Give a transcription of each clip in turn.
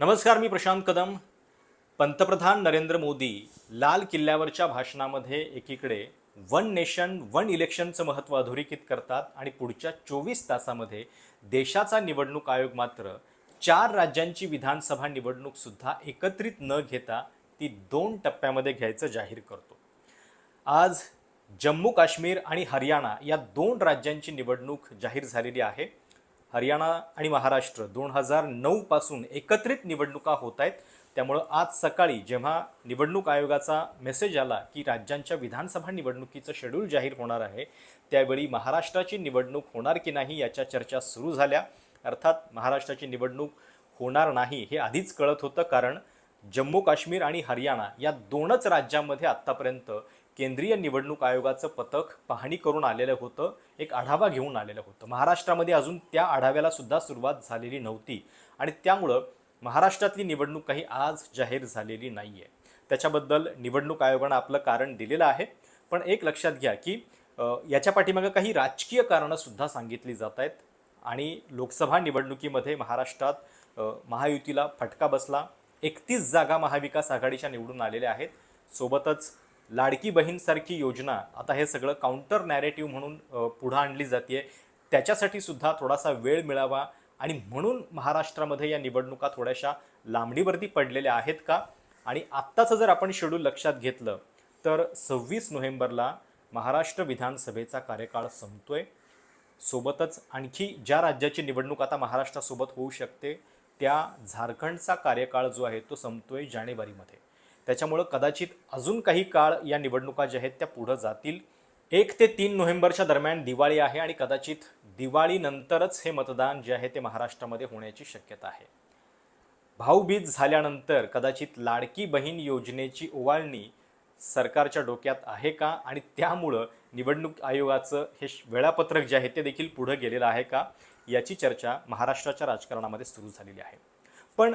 नमस्कार मी प्रशांत कदम. पंतप्रधान नरेंद्र मोदी लाल किल्ल्यावरच्या भाषणामध्ये एकीकडे वन नेशन वन इलेक्शनचं महत्त्व अधोरेखित करतात आणि पुढच्या चोवीस तासामध्ये देशाचा निवडणूक आयोग मात्र चार राज्यांची विधानसभा निवडणूकसुद्धा एकत्रित न घेता ती दोन टप्प्यामध्ये घ्यायचं जाहीर करतो. आज जम्मू काश्मीर आणि हरियाणा या दोन राज्यांची निवडणूक जाहीर झालेली आहे. हरियाणा आणि महाराष्ट्र दोन हजार नऊपासून एकत्रित निवडणुका होत आहेत. त्यामुळं आज सकाळी जेव्हा निवडणूक आयोगाचा मेसेज आला की राज्यांच्या विधानसभा निवडणुकीचं शेड्यूल जाहीर होणार आहे त्यावेळी महाराष्ट्राची निवडणूक होणार की नाही याच्या चर्चा सुरू झाल्या. अर्थात महाराष्ट्राची निवडणूक होणार नाही हे आधीच कळत होतं कारण जम्मू काश्मीर आणि हरियाणा या दोनच राज्यांमध्ये आत्तापर्यंत केंद्रीय निवडणूक आयोगाचं पथक पाहणी करून आलेलं होतं एक आढावा घेऊन आलेलं होतं. महाराष्ट्रामध्ये अजून त्या आढाव्याला सुद्धा सुरुवात झालेली नव्हती आणि त्यामुळं महाराष्ट्रातली निवडणूक काही आज जाहीर झालेली नाही आहे त्याच्याबद्दल निवडणूक आयोगानं आपलं कारण दिलेलं आहे. पण एक लक्षात घ्या की याच्या पाठीमागं काही राजकीय कारणंसुद्धा सांगितली जात आहेत आणि लोकसभा निवडणुकीमध्ये महाराष्ट्रात महायुतीला फटका बसला. एकतीस जागा महाविकास आघाडीच्या निवडून आलेल्या आहेत. सोबतच लाडकी बहीणसारखी योजना आता हे सगळं काउंटर नॅरेटिव्ह म्हणून पुढं आणली जाते त्याच्यासाठी सुद्धा थोडासा वेळ मिळावा आणि म्हणून महाराष्ट्रामध्ये या निवडणुका थोड्याशा लांबणीवरती पडलेल्या आहेत का? आणि आत्ताचं जर आपण शेड्यूल लक्षात घेतलं तर सव्वीस नोव्हेंबरला महाराष्ट्र विधानसभेचा कार्यकाळ संपतोय. सोबतच आणखी ज्या राज्याची निवडणूक आता महाराष्ट्रासोबत होऊ शकते त्या झारखंडचा कार्यकाळ जो आहे तो संपतोय जानेवारीमध्ये. त्याच्यामुळं कदाचित अजून काही काळ या निवडणुका ज्या आहेत त्या पुढं जातील. एक ते तीन नोव्हेंबरच्या दरम्यान दिवाळी आहे आणि कदाचित दिवाळीनंतरच हे मतदान जे आहे ते महाराष्ट्रामध्ये होण्याची शक्यता आहे. भाऊबीज झाल्यानंतर कदाचित लाडकी बहीण योजनेची ओवाळणी सरकारच्या डोक्यात आहे का? आणि त्यामुळं निवडणूक आयोगाचं हे वेळापत्रक जे आहे ते देखील पुढं गेलेलं आहे का? याची चर्चा महाराष्ट्राच्या राजकारणामध्ये सुरू झालेली आहे. पण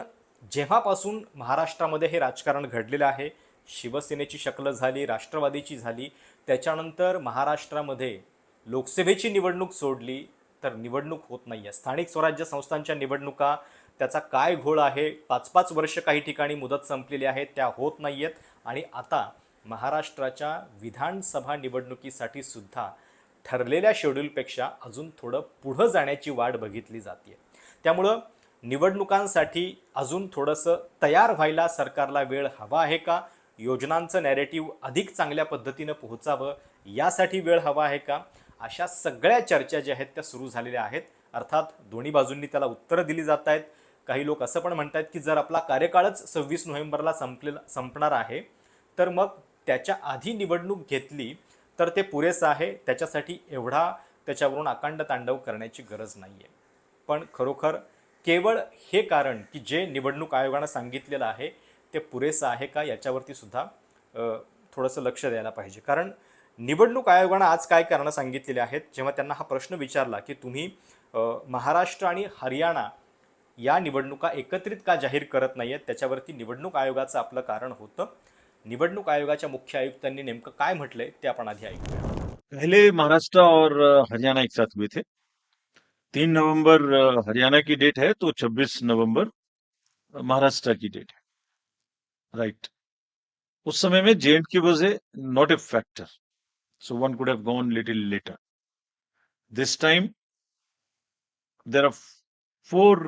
जेव्हापासून महाराष्ट्रामध्ये हे राजकारण घडलेलं आहे शिवसेनेची शक्ल झाली राष्ट्रवादीची झाली त्याच्यानंतर महाराष्ट्रामध्ये लोकसभेची निवडणूक सोडली तर निवडणूक होत नाही आहे स्थानिक स्वराज्य संस्थांच्या निवडणुका त्याचा काय घोळ आहे? पाच पाच वर्ष काही ठिकाणी मुदत संपलेली आहे त्या होत नाही आहेत आणि आता महाराष्ट्राच्या विधानसभा निवडणुकीसाठी सुद्धा ठरलेल्या शेड्यूलपेक्षा अजून थोडं पुढं जाण्याची वाट बघितली जाते त्यामुळं निवडणुकांसाठी अजून थोडंसं तयार व्हायला सरकारला वेळ हवा आहे का? योजनांचं नॅरेटिव्ह अधिक चांगल्या पद्धतीनं पोहोचावं यासाठी वेळ हवा आहे का? अशा सगळ्या चर्चा ज्या आहेत त्या सुरू झालेल्या आहेत. अर्थात दोन्ही बाजूंनी त्याला उत्तरं दिली जात आहेत. काही लोक असं पण म्हणत आहेत की जर आपला कार्यकाळच सव्वीस नोव्हेंबरला संपलेला संपणार आहे तर मग त्याच्या आधी निवडणूक घेतली तर ते पुरेसं आहे. त्याच्यासाठी एवढा त्याच्यावरून अकांड तांडव करण्याची गरज नाही आहे पण खरोखर केवळ हे कारण की जे निवडणूक आयोगानं सांगितलेलं आहे ते पुरेसं आहे का याच्यावरती सुद्धा थोडंसं लक्ष द्यायला पाहिजे. कारण निवडणूक आयोगानं आज काय कारणं सांगितलेली आहेत जेव्हा त्यांना हा प्रश्न विचारला की तुम्ही महाराष्ट्र आणि हरियाणा या निवडणुका एकत्रित का जाहीर करत नाही आहेत त्याच्यावरती निवडणूक आयोगाचं आपलं कारण होतं. निवडणूक आयोगाच्या मुख्य आयुक्तांनी नेमकं काय म्हटलंय ते आपण आधी ऐकूया. पहले महाराष्ट्र और हरियाणा एक साथ हुए थे. तीन नवंबर हरियाणा की डेट है तो छब्बीस नवंबर महाराष्ट्र की डेट है। राइट उस समय में J and K was a not a factor so one could have gone little later this time there are four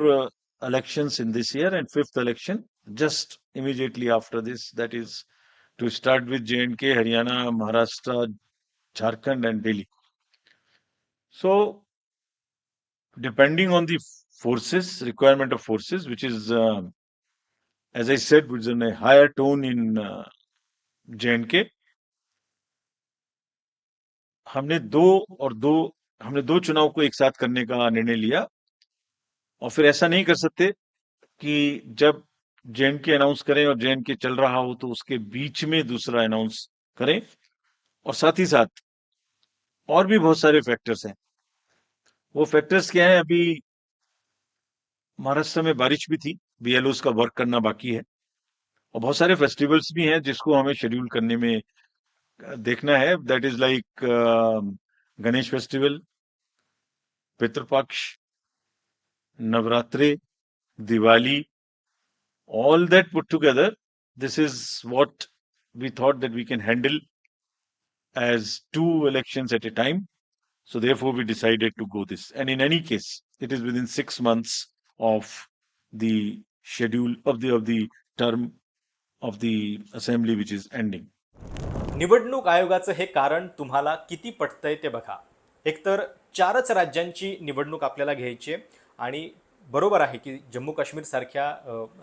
election in this year and fifth election just immediately after this that is to start with J and K Haryana Maharashtra Jharkhand and Delhi so depending on the forces, requirement of forces, which is, uh, as I said, which is in a higher tone in uh, J&K, हमने दो और दो हमने दो चुनाव को एक साथ करने का निर्णय लिया। और फिर ऐसा नहीं कर सकते कि जब जे के अनाउंस करें और जे के चल रहा हो तो उसके बीच में दूसरा अनाउंस करें। और साथ ही साथ और भी बहुत सारे फैक्टर्स हैं। वो फैक्टर्स क्या है? अभी महाराष्ट्र में बारिश भी थी बीएलओस का वर्क करना बाकी है। और बहुत सारे फेस्टिवल्स भी हैं जिसको हमें शेड्यूल करने में देखना है। That is like Ganesh festival Pitrupaksha Navratri Diwali all that put together, this is what we thought that we can handle as two elections at a time. So therefore, we decided to go this. And in any case, it is within six months of the schedule of the of the term of the assembly which is ending. निवडणूक आयोगाचं हे कारण तुम्हाला किती पटतंय ते बघा एकतर चारच राज्यांची निवडणूक आपल्याला घ्यायची आणि बरोबर आहे की जम्मू काश्मीर सारख्या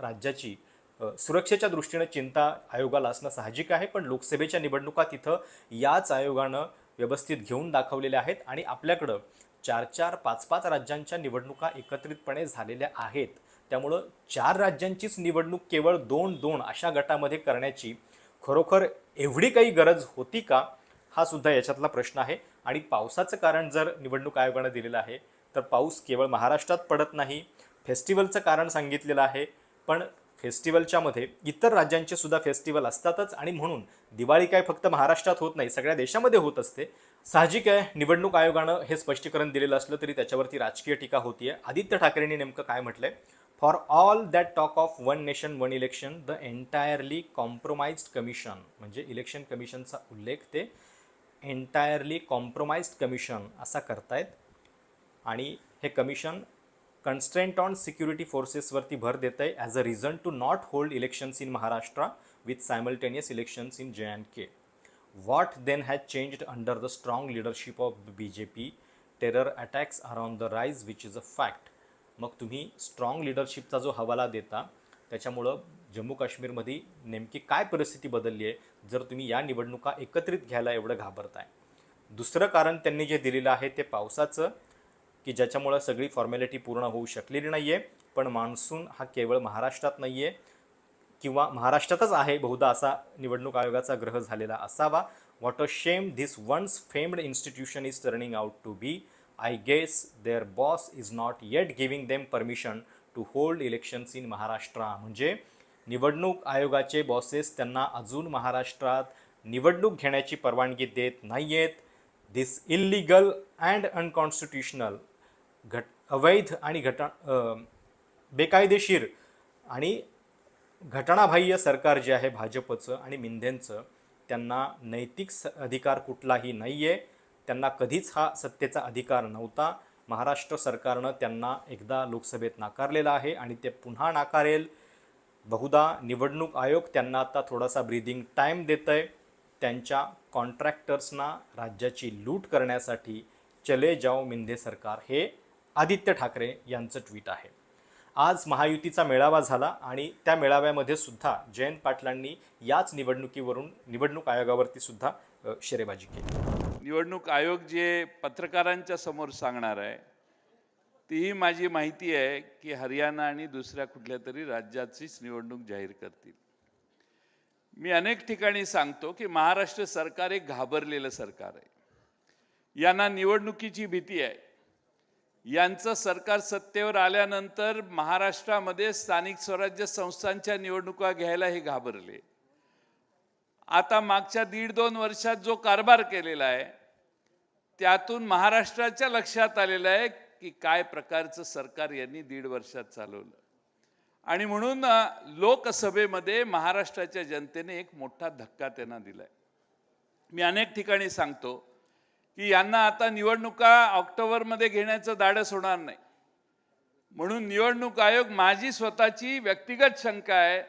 राज्याची सुरक्षेच्या दृष्टीनं चिंता आयोगाला असणं साहजिक आहे पण लोकसभेच्या निवडणुका तिथं याच आयोगानं व्यवस्थित घेऊन दाखवलेल्या आहेत आणि आपल्याकडं चार चार पाच पाच राज्यांच्या निवडणुका एकत्रितपणे झालेल्या आहेत. त्यामुळं चार राज्यांचीच निवडणूक केवळ दोन दोन अशा गटामध्ये करण्याची खरोखर एवढी काही गरज होती का? हा सुद्धा याच्यातला प्रश्न आहे. आणि पावसाचं कारण जर निवडणूक आयोगानं दिलेलं आहे तर पाऊस केवळ महाराष्ट्रात पडत नाही. फेस्टिवलचं कारण सांगितलेलं आहे. पण फेस्टिवलच्या मध्ये इतर राज्यांचे सुद्धा फेस्टिवल असतातच आणि म्हणून दिवाळी काय फक्त महाराष्ट्रात होत नाही सगळ्या देशामध्ये होत असते. साहजिक आहे निवडणूक आयोगानं हे स्पष्टीकरण दिलेलं असलं तरी त्याच्यावरती राजकीय टीका होतीये. आदित्य ठाकरेंनी नेमकं काय म्हटलंय? For all that talk of one nation one election the entirely compromised commission म्हणजे इलेक्शन कमिशनचा उल्लेख ते एन्टायरली कॉम्प्रोमाइज्ड कमिशन असा करतायत. आणि हे कमिशन कन्स्ट्रेंट ऑन सिक्युरिटी फोर्सेसवरती भर देत आहे as a reason to not hold elections in Maharashtra with simultaneous elections in J and K then has changed under the the strong of B J P terror attacks on the rise which is a fact मग तुम्ही strong लिडरशिपचा जो हवाला देता त्याच्यामुळं जम्मू काश्मीरमध्ये नेमकी काय परिस्थिती बदलली आहे जर तुम्ही या निवडणुका एकत्रित घ्यायला एवढं घाबरताय. दुसरं कारण त्यांनी जे दिलेलं आहे ते पावसाचं. की ज्याच्यामुळं सगळी फॉर्मॅलिटी पूर्ण होऊ शकलेली नाही आहे पण मान्सून हा केवळ महाराष्ट्रात नाही आहे किंवा महाराष्ट्रातच आहे. बहुधा असा निवडणूक आयोगाचा ग्रह झालेला असावा. What a shame this once famed institution is turning out to be I guess their boss is not yet giving them permission to hold elections in Maharashtra म्हणजे निवडणूक आयोगाचे बॉसेस त्यांना अजून महाराष्ट्रात निवडणूक घेण्याची परवानगी देत नाही आहेत धिस इल्लिगल अँड अनकॉन्स्टिट्युशनल घट अवैध आणि घट बेकायदेशीर आणि घटनाबाह्य सरकार जे आहे भाजपचं आणि मिंधेंचं त्यांना नैतिक स अधिकार कुठलाही नाही आहे त्यांना कधीच हा सत्तेचा अधिकार नव्हता. महाराष्ट्र सरकारनं त्यांना एकदा लोकसभेत नाकारलेलं आहे आणि ते पुन्हा नाकारेल. बहुधा निवडणूक आयोग त्यांना आता थोडासा ब्रीदिंग टाईम देत आहे त्यांच्या कॉन्ट्रॅक्टर्सना राज्याची लूट करण्यासाठी चले जाओ मिंधे सरकार. हे आदित्य ठाकरे यांचं ट्विट आहे. आज महायुतीचा मेळावा झाला आणि त्या मेळाव्यामध्ये सुद्धा जयंत पाटलांनी याच निवडणुकीवरून निवडणूक आयोगावरती सुद्धा शेरेबाजी केली. निवडणूक आयोग जे पत्रकारांच्या समोर सांगणार आहे तीही माझी माहिती आहे की हरियाणा आणि दुसऱ्या कुठल्या तरी राज्याचीच निवडणूक जाहीर करतील. मी अनेक ठिकाणी सांगतो की महाराष्ट्र सरकार एक घाबरलेलं सरकार आहे. यांना निवडणुकीची भीती आहे. यांचं सरकार सत्तेवर आल्यानंतर महाराष्ट्रामध्ये स्थानिक स्वराज्य संस्थांच्या निवडणुका घ्यायला हे घाबरले. आता मागच्या दीड दोन वर्षात जो कारभार केलेला आहे त्यातून महाराष्ट्राच्या लक्षात आलेलं आहे की काय प्रकारचं सरकार यांनी दीड वर्षात चालवलं. आणि म्हणून लोकसभेमध्ये महाराष्ट्राच्या जनतेने एक मोठा धक्का त्यांना दिलाय. मी अनेक ठिकाणी सांगतो की यांना आता निवडणुका ऑक्टोबरमध्ये घेण्याचं धाडस होणार नाही. म्हणून निवडणूक आयोग माझी स्वतःची व्यक्तिगत शंका आहे.